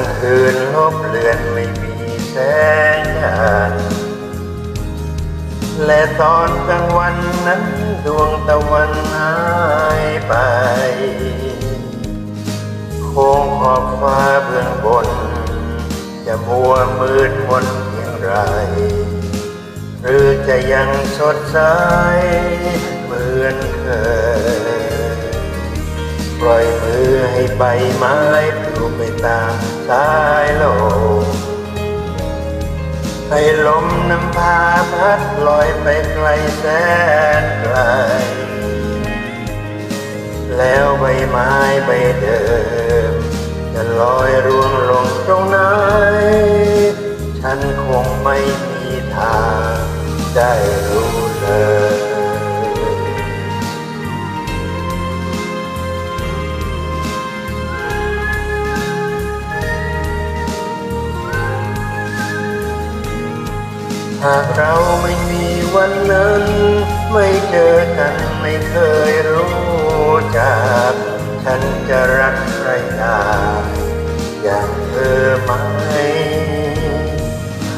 างคืนลบเลือนไม่มีแสงจันทร์และตอนกลางวันนั้นดวงตะวันหายไป โค้งขอบฟ้าเบื้องบน จะมัวมืดมนเพียงไร หรือจะยังสดใสเหมือนเคย ปล่อยมือให้ใบไม้ปลิวไปตามสายลมให้ลมนำพาพัดลอยไปไกลแสนไกล แล้วใบไม้ใบเดิม จะลอยร่วงลงตรงไหน ฉันคงไม่มีทางได้รู้เลย หากเราไม่มีวันนั้น ไม่เจอกันไม่เคยรู้จัก ฉันจะรักใครได้อย่างเธอไหม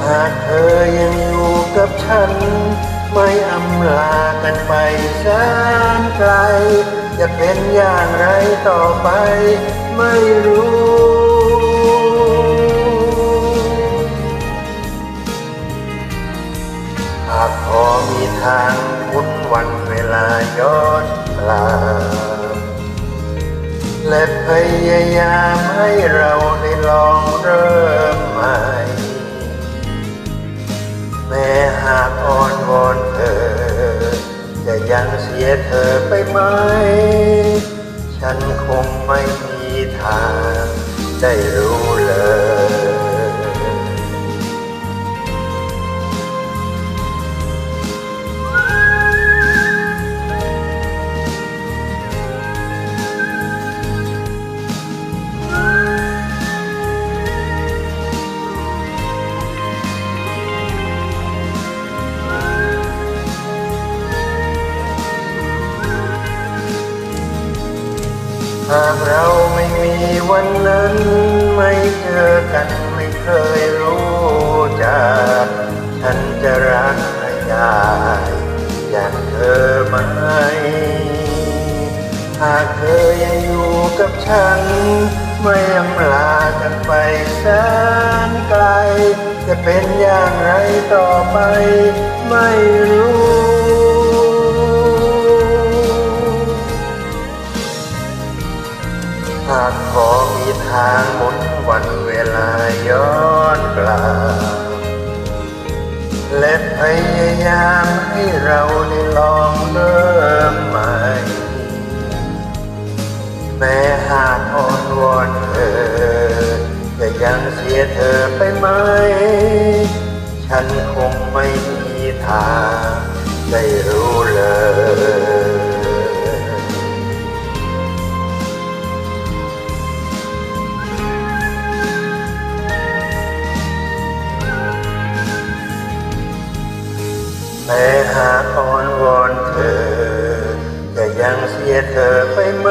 หากเธอยังอยู่กับฉัน ไม่อำลากันไปแสนไกล จะเป็นอย่างไรต่อไป ไม่รู้ ย้อนกลับและพยายามให้เราได้ลองเริ่มใหม่ แม้หากอ่อนวอนเธอ จะยังเสียเธอไปไหม ฉันคงไม่มีทางได้รู้เลยากเราไม่มีวันนั้น ไม่เจอกันไม่เคยรู้จักฉันจะรักใครได้อย่างเธอไหมหากเธอยังอยู่กับฉัน ไม่อำลากันไปแสนไกล จะเป็นอย่างไรต่อไป ไม่รู้ ลาย้อนกลับและพยายามให้เราได้ลองเริ่มใหม่ แม้หากอ่อนวอนเธอจะยังเสียเธอไปไหม ฉันคงไม่มีทางได้รู้เลย แต่หากอ้อนวอนเธอ จะยังเสียเธอไปไหม